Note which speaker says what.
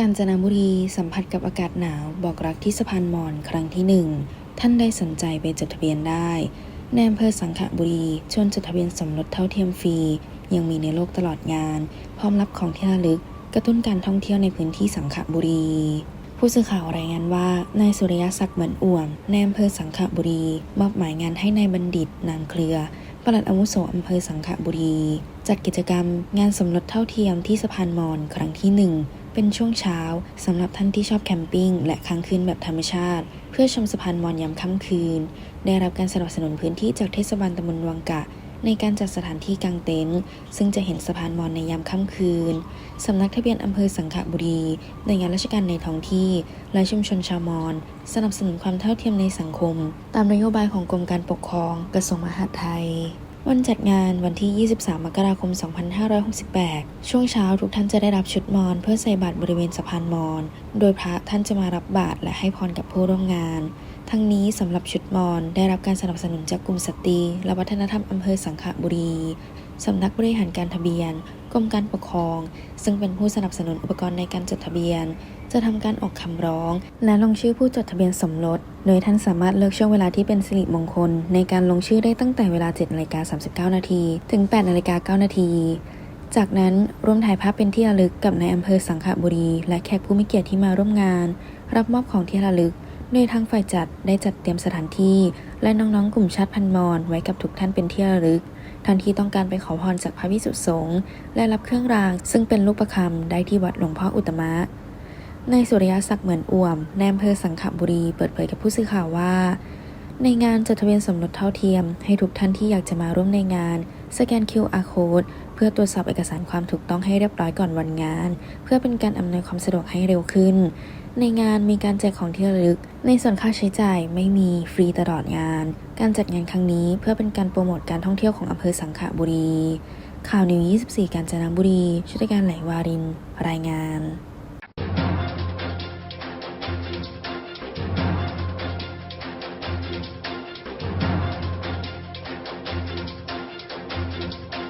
Speaker 1: กาญจนบุรีสัมผัสกับอากาศหนาวบอกรักที่สะพานมอญครั้งที่หนึ่งท่านได้สนใจไปจดทะเบียนได้ในอำเภอสังขบุรีชวนจดทะเบียนสมรสเท่าเทียมฟรี ยังมีในโลกตลอดงาน พร้อมรับของที่ระลึก กระตุ้นการท่องเที่ยวในพื้นที่สังขบุรี ผู้สื่อข่าวรายงานว่านายสุริยศักดิ์เหมือนอ่วมในอำเภอสังขบุรี มอบหมายงานให้นายบัณฑิตนางเครือปลัดอาวุโสอำเภอสังขบุรี จัดกิจกรรมงานสมรสเท่าเทียมที่สะพานมอญครั้งที่หนึ่ง เป็นช่วงเช้าสำหรับท่านที่ชอบแคมปิ้งและค้างคืนแบบธรรมชาติ เพื่อชมสะพานมอญยามค่ำคืน ได้รับการสนับสนุนพื้นที่จากเทศบาลตำบลวังกะ ในการจัดสถานที่กางเต็นท์ซึ่งจะเห็นสะพานมอญในยามค่ำคืนสำนักทะเบียนอำเภอสังขบุรีหน่วยงานราชการในท้องที่ และชุมชนชาวมอญสนับสนุนความเท่าเทียมในสังคม ตามนโยบายของกรมการปกครองกระทรวงมหาดไทย วันจัดงานวันที่ 23 มกราคม 2568 ช่วงเช้าทุกท่านจะได้รับชุดมอญเพื่อใส่บาตรบริเวณสะพานมอญโดยพระท่านจะมารับบาตรและให้พรกับผู้ร่วมงาน ทั้งนี้สำหรับชุดมอญได้รับการสนับสนุนจากกลุ่มสตรีและวัฒนธรรมอำเภอสังขบุรี สำนักบริหารการทะเบียน รมการปกครอง ซึ่งเป็นผู้สนับสนุนอุปกรณ์ในการจดทะเบียน จะทำการออกคำร้อง และลงชื่อผู้จดทะเบียนสมรส โดยท่านสามารถเลือกช่วงเวลาที่เป็นสิริมงคล ในการลงชื่อได้ตั้งแต่เวลา7นาฬิกา39 นาที ถึง8นาฬิกา9นาที จากนั้นร่วมถ่ายภาพเป็นที่ระลึกกับนายอำเภอสังขบุรี และแขกผู้มีเกียรติที่มาร่วมงาน รับมอบของที่ระลึกโดยทางฝ่ายจัดได้จัดเตรียมสถานที่ และน้องๆ กลุ่มชาติพันธุ์มอญไว้กับทุกท่านเป็นที่ระลึก ท่านที่ต้องการไปขอพรจากพระวิสุทธิสงฆ์และรับเครื่องราง ซึ่งเป็นลูกประคำได้ที่วัดหลวงพ่ออุตมะนายสุริยศักดิ์เหมือนอ่วมแนมเพอสังขบุรีเปิดเผยกับผู้สื่อข่าวว่า ในงานจดทะเบียนสมรสเท่าเทียม ให้ทุกท่านที่อยากจะมาร่วมในงาน สแกน QR code เพื่อตรวจสอบเอกสารความถูกต้องให้เรียบร้อยก่อนวันงาน เพื่อเป็นการอำนวยความสะดวกให้เร็วขึ้น ในงานมีการแจกของที่ระลึก ในส่วนค่าใช้จ่ายไม่มีฟรีตลอดงาน การจัดงานครั้งนี้เพื่อเป็นการโปรโมทการท่องเที่ยวของอำเภอสังขบุรี ข่าวนิว 24 กาญจนบุรีชุติการไหลวาริน รายงาน